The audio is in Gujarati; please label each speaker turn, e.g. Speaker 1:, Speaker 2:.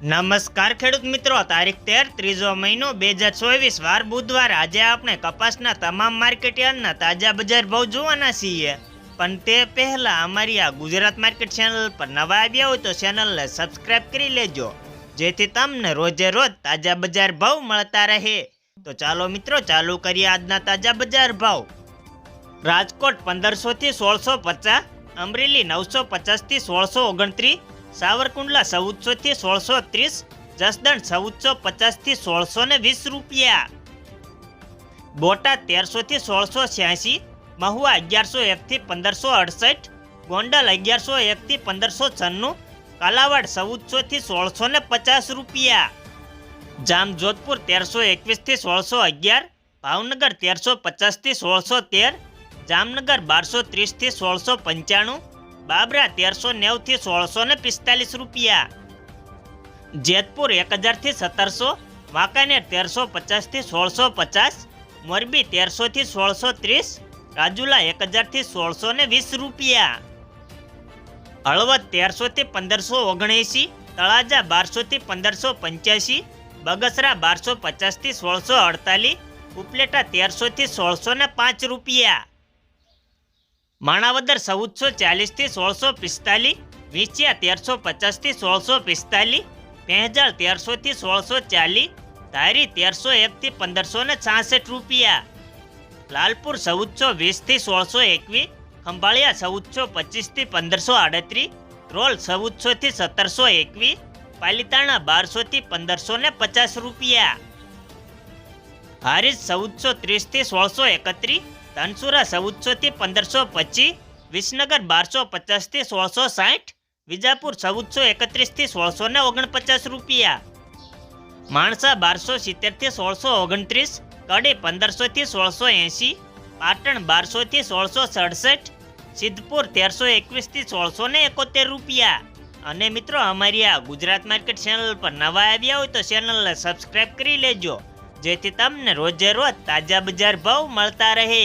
Speaker 1: નમસ્કાર ખેડૂત મિત્રો, તારીખ તેર, ત્રીજો મહિનો બે હજાર ચોવીસ વાર બુધવાર. આજે આપણે કપાસના તમામ માર્કેટ યાર્ડના તાજા બજાર ભાવ જોવાના છીએ. પણ તે પહેલા અમારી આ ગુજરાત માર્કેટ ચેનલ પર નવા આવ્યા હોય તો ચેનલને સબસ્ક્રાઇબ કરી લેજો, જેથી તમને રોજે રોજ તાજા બજાર ભાવ મળતા રહે. તો ચાલો મિત્રો, ચાલુ કરીએ આજના તાજા બજાર ભાવ. રાજકોટ પંદરસો થી સોળસો પચાસ, અમરેલી નવસો પચાસથી સોળસો ઓગણત્રીસ સાવરકુંડલા ચૌદસો થી સોળસો ત્રીસ જસદણ ચૌદસો પચાસથી સોળસો ને વીસ રૂપિયા. બોટાદ તેરસો થી સોળસો છ્યાસી, મહુવા અગિયારસો એક થી પંદરસો અડસઠ, ગોંડલ અગિયારસો એક થી પંદરસો છન્નું, કાલાવાડ ચૌદસો થી સોળસો ને પચાસ રૂપિયા. જામજોધપુર તેરસો એકવીસથી સોળસો અગિયાર, ભાવનગર તેરસો પચાસથી સોળસો તેર, જામનગર બારસો ત્રીસથી સોળસો પંચાણું બાબરા તેરસો નેવથી સોળસો ને પિસ્તાલીસ રૂપિયા. જેતપુર એક હજારથી સત્તરસો, વાંકાનેર તેરસો પચાસથી સોળસો પચાસ, મોરબી તેરસો થી સોળસો ત્રીસ, રાજુલા એક હજારથી સોળસો ને વીસ રૂપિયા. હળવદ તેરસો થી પંદરસો ઓગણએંસી તળાજા બારસો થી પંદરસો પંચ્યાસી, બગસરા બારસો પચાસથી સોળસો અડતાલીસ, ઉપલેટા તેરસો થી સોળસો ને પાંચ રૂપિયા. માણાવદર ચૌદસો ચાલીસથી સોળસો પિસ્તાલીસ વિંછિયા તેરસો પચાસથી સોળસો પિસ્તાલીસ, પેંજાળ તેરસો થી સોળસો ચાલીસ, ધારી તેરસો એક થી પંદરસો ને છાસઠ રૂપિયા. લાલપુર ચૌદસો વીસથી સોળસો એકવીસ, ખંભાળિયા ચૌદસો પચીસથી પંદરસો આડત્રીસ, રોલ ચૌદસો થી સત્તરસો એકવીસ, પાલિતાણા બારસો થી પંદરસો ને પચાસ રૂપિયા. હારીજ ચૌદસો ત્રીસથી સોળસો એકત્રીસ ધનસુરા ચૌદસોથી પંદરસો પચીસ, વિસનગર બારસો પચાસથી સોળસો સાઠ, વિજાપુર ચૌદસો એકત્રીસથી સોળસો ને ઓગણપચાસ રૂપિયા. માણસા બારસો સિત્તેરથી સોળસો ઓગણત્રીસ, કડી પંદરસોથી સોળસો એંસી પાટણ બારસોથી સોળસો સડસઠ, સિદ્ધપુર તેરસો એકવીસથી સોળસો ને એકોતેર રૂપિયા. અને મિત્રો અમારી આ ગુજરાત માર્કેટ ચેનલ પર નવા આવ્યા હોય તો ચેનલને સબસ્ક્રાઇબ કરી લેજો. જેથી તમને રોજે રોજ તાજા બજાર ભાવ મળતા રહે.